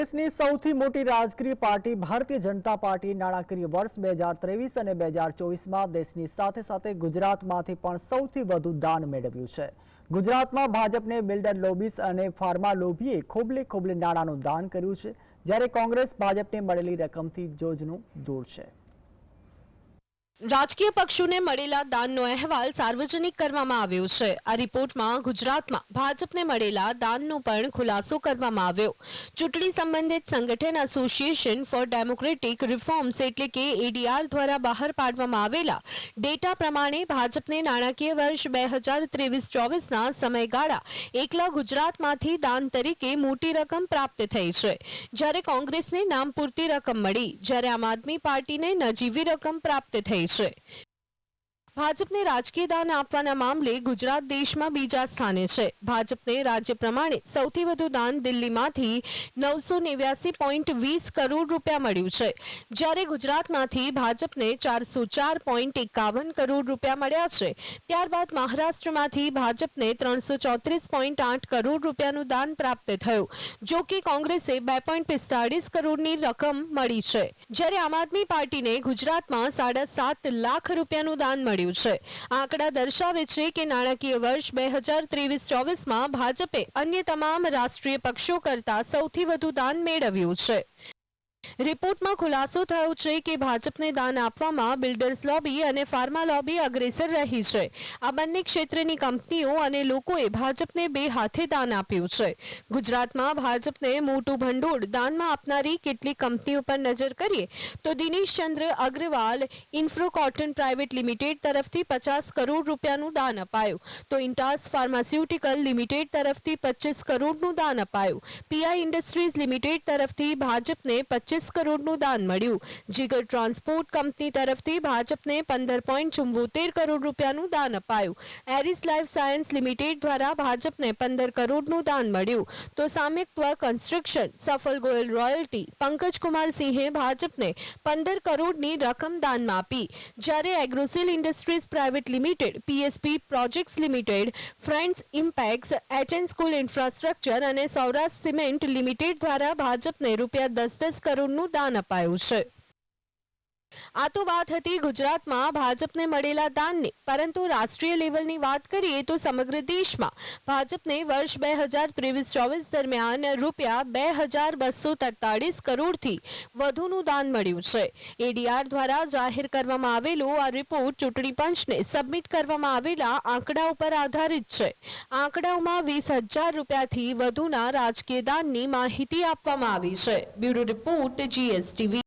દેશની સૌથી મોટી રાજકીય પાર્ટી ભારતીય જનતા પાર્ટી નાણાકીય વર્ષ બે હજાર ત્રેવીસ અને બે હજાર ચોવીસમાં દેશની સાથે સાથે ગુજરાતમાંથી પણ સૌથી વધુ દાન મેળવ્યું છે. ગુજરાતમાં ભાજપને બિલ્ડર લોબીસ અને ફાર્મા લોભીએ ખોબલે ખોબલે નાણાંનું દાન કર્યું છે. જ્યારે કોંગ્રેસ ભાજપને મળેલી રકમથી જોજનું દૂર છે. રાજકીય પક્ષોને મળેલા દાનનો અહેવાલ સાર્વજનિક કરવામાં આવ્યો છે. આ રિપોર્ટમાં ગુજરાતમાં ભાજપને મળેલા દાનનો પણ ખુલાસો કરવામાં આવ્યો. ચૂંટણી સંબંધિત સંગઠન એસોસિએશન ફોર ડેમોક્રેટિક રિફોર્મ્સ એટલે કે એડીઆર દ્વારા બહાર પાડવામાં આવેલા ડેટા પ્રમાણે ભાજપને નાણાકીય વર્ષ બે હજાર ત્રેવીસ ચોવીસના સમયગાળા એકલા ગુજરાતમાંથી દાન તરીકે મોટી રકમ પ્રાપ્ત થઈ છે. જ્યારે કોંગ્રેસને નામ પૂરતી રકમ મળી, જ્યારે આમ આદમી પાર્ટીને નજીવી રકમ પ્રાપ્ત થઈ છે ભાજપને રાજકીય દાન આપવાના મામલે ગુજરાત દેશમાં બીજા સ્થાને છે. ભાજપને રાજ્ય પ્રમાણે સૌથી વધુ દાન દિલ્હીમાંથી નવસો નેવ્યાસી પોઈન્ટ વીસ કરોડ રૂપિયા મળ્યું છે. જ્યારે ગુજરાતમાંથી ભાજપને ચારસો ચાર પોઈન્ટ એકાવન કરોડ રૂપિયા મળ્યા છે. ત્યારબાદ મહારાષ્ટ્રમાંથી ભાજપને ત્રણસો ચોત્રીસ પોઈન્ટ આઠ કરોડ રૂપિયાનું દાન પ્રાપ્ત થયું, જો કે કોંગ્રેસે બે પોઈન્ટ પિસ્તાળીસ કરોડની રકમ મળી છે. જ્યારે આમ આદમી પાર્ટીને ગુજરાતમાં સાડા સાત લાખ રૂપિયાનું દાન મળ્યું છે. આંકડા દર્શાવે છે કે નાણાકીય વર્ષ બે હજાર ત્રેવીસ ચોવીસમાં ભાજપે અન્ય તમામ રાષ્ટ્રીય પક્ષો કરતા સૌથી વધુ દાન મેળવ્યું છે. રિપોર્ટમાં ખુલાસો થયો છે કે ભાજપને દાન આપવામાં બિલ્ડર્સ લોબી અને ફાર્મા લોબી અગ્રેસર રહી છે. આ બંને ક્ષેત્રની કંપનીઓ અને લોકોએ ભાજપને બે હાથે દાન આપ્યું છે. ગુજરાતમાં ભાજપને મોટું ભંડોળ દાનમાં આપનારી કેટલીક કંપનીઓ પર નજર કરીએ તો Dinesh Chandra Agarwal Infra Cotton Private Limited તરફથી પચાસ કરોડ રૂપિયાનું દાન અપાયું. તો ઇન્ટાસ ફાર્માસ્યુટિકલ લિમિટેડ તરફથી પચીસ કરોડનું દાન અપાયું. પીઆઈ ઇન્ડસ્ટ્રીઝ લિમિટેડ તરફથી ભાજપને પચીસ કરોડનું દાન મળ્યું. જીગર ટ્રાન્સપોર્ટ કંપની તરફથી ભાજપને પંદર પોઈન્ટ ચુંબોતેર કરોડ રૂપિયાનું દાન અપાયું. એરિસ લાઈફ સાયન્સ લિમિટેડ દ્વારા ભાજપને પંદર કરોડનું દાન મળ્યું. તો સામ્યક્વ કન્સ્ટ્રક્શન, સફલ ગોયલ રોયલ્ટી, પંકજકુમાર સિંહે ભાજપને પંદર કરોડની રકમ દાનમાં આપી. જ્યારે Agrosil Industries Private Limited, PSP Projects Limited, Friends Impex HN School Infrastructure અને સૌરાષ્ટ્ર સિમેન્ટ લિમિટેડ દ્વારા ભાજપને રૂપિયા દસ દસ કરોડનું દાન અપાયું છે. આ તો વાત હતી ગુજરાતમાં ભાજપને મળેલા દાનની. પરંતુ રાષ્ટ્રીય લેવલની વાત કરીએ તો સમગ્ર દેશમાં ભાજપને વર્ષ બે હજાર ત્રેવીસ ચોવીસ દરમિયાન રૂપિયા બે હજાર બસો તેતાળીસ કરોડથી વધુનું દાન મળ્યું છે. એડીઆર દ્વારા જાહેર કરવામાં આવેલો આ રિપોર્ટ ચૂંટણી પંચને સબમિટ કરવામાં આવેલા આંકડા ઉપર આધારિત છે. આંકડાઓમાં વીસ હજાર રૂપિયાથી વધુના રાજકીય દાનની માહિતી આપવામાં આવી છે. Bureau report GSTV.